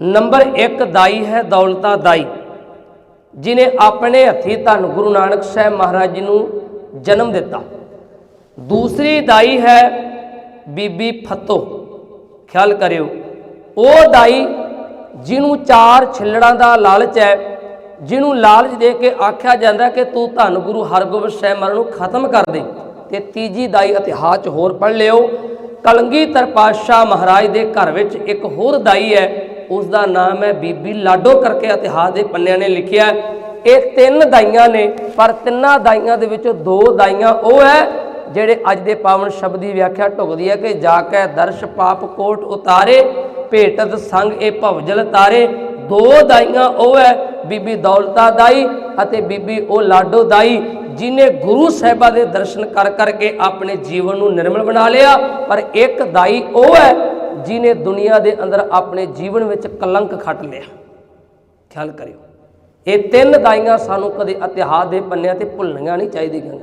Number 1 ਦਾਈ ਹੈ ਦੌਲਤਾ ਦਾਈ, ਜਿਨੇ ਆਪਣੇ ਹੱਥੀ ਧੰਨ ਗੁਰੂ ਨਾਨਕ ਸਾਹਿਬ ਮਹਾਰਾਜ ਜੀ ਨੂੰ ਜਨਮ ਦਿੱਤਾ। ਦੂਸਰੀ ਦਾਈ ਹੈ ਬੀਬੀ ਫਤੋ, ਖਿਆਲ ਕਰਿਓ। ਉਹ ਦਾਈ ਜਿਹਨੂੰ ਚਾਰ ਛਿੱਲੜਾਂ ਦਾ ਲਾਲਚ ਹੈ, ਜਿਹਨੂੰ ਲਾਲਚ ਦੇ ਕੇ ਆਖਿਆ ਜਾਂਦਾ ਕਿ ਤੂੰ ਧੰਨ ਗੁਰੂ ਹਰਗੋਬਿੰਦ ਸਾਹਿਬ ਮਹਾਰਾਜ ਨੂੰ ਖਤਮ ਕਰ ਦੇ ਤੇ ਤੀਜੀ ਦਾਈ ਇਤਿਹਾਸ 'ਚ ਹੋਰ ਪੜ੍ਹ ਲਿਓ। ਕਲੰਗੀਧਰ ਪਾਤਸ਼ਾਹ ਮਹਾਰਾਜ ਦੇ ਘਰ ਵਿੱਚ ਇੱਕ ਹੋਰ ਦਾਈ ਹੈ ਉਸ ਦਾ ਨਾਮ ਹੈ ਬੀਬੀ ਲਾਡੋ ਕਰਕੇ ਇਤਿਹਾਸ ਦੇ ਪੰਨਿਆਂ ਨੇ ਲਿਖਿਆ ਇਹ ਤਿੰਨ ਦਾਈਆਂ ਨੇ, ਪਰ ਤਿੰਨਾਂ ਦਾਈਆਂ ਦੇ ਵਿੱਚੋਂ ਦੋ ਦਾਈਆਂ ਉਹ ਹੈ ਜਿਹੜੇ ਅੱਜ ਦੇ ਪਾਵਨ ਸ਼ਬਦ ਦੀ ਵਿਆਖਿਆ ਢੁਕਦੀ ਹੈ ਕਿ ਜਾ ਕੇ ਦਰਸ਼ ਪਾਪ ਕੋਟ ਉਤਾਰੇ ਭੇਟਤ ਸੰਗ ਇਹ ਭਵਜਲ ਤਾਰੇ। ਦੋ ਦਾਈਆਂ ਉਹ ਹੈ, ਬੀਬੀ ਦੌਲਤਾ ਦਾਈ ਅਤੇ ਬੀਬੀ ਉਹ ਲਾਡੋ ਦਾਈ, ਜਿਨੇ ਗੁਰੂ ਸਾਹਿਬਾਂ ਦੇ ਦਰਸ਼ਨ ਕਰ ਕਰਕੇ ਆਪਣੇ ਜੀਵਨ ਨੂੰ ਨਿਰਮਲ ਬਣਾ ਲਿਆ। ਪਰ ਇੱਕ ਦਾਈ ਉਹ ਹੈ ਜਿਨੇ ਦੁਨੀਆ ਦੇ ਅੰਦਰ ਆਪਣੇ ਜੀਵਨ ਵਿੱਚ ਕਲੰਕ ਖੱਟ ਲਿਆ। ਖਿਆਲ ਕਰਿਓ। ਇਹ ਤਿੰਨ ਦਾਈਆਂ ਸਾਨੂੰ ਕਦੇ ਇਤਿਹਾਸ ਦੇ ਪੰਨਿਆਂ ਤੇ ਭੁੱਲਣੀਆਂ ਨਹੀਂ ਚਾਹੀਦੀਆਂ।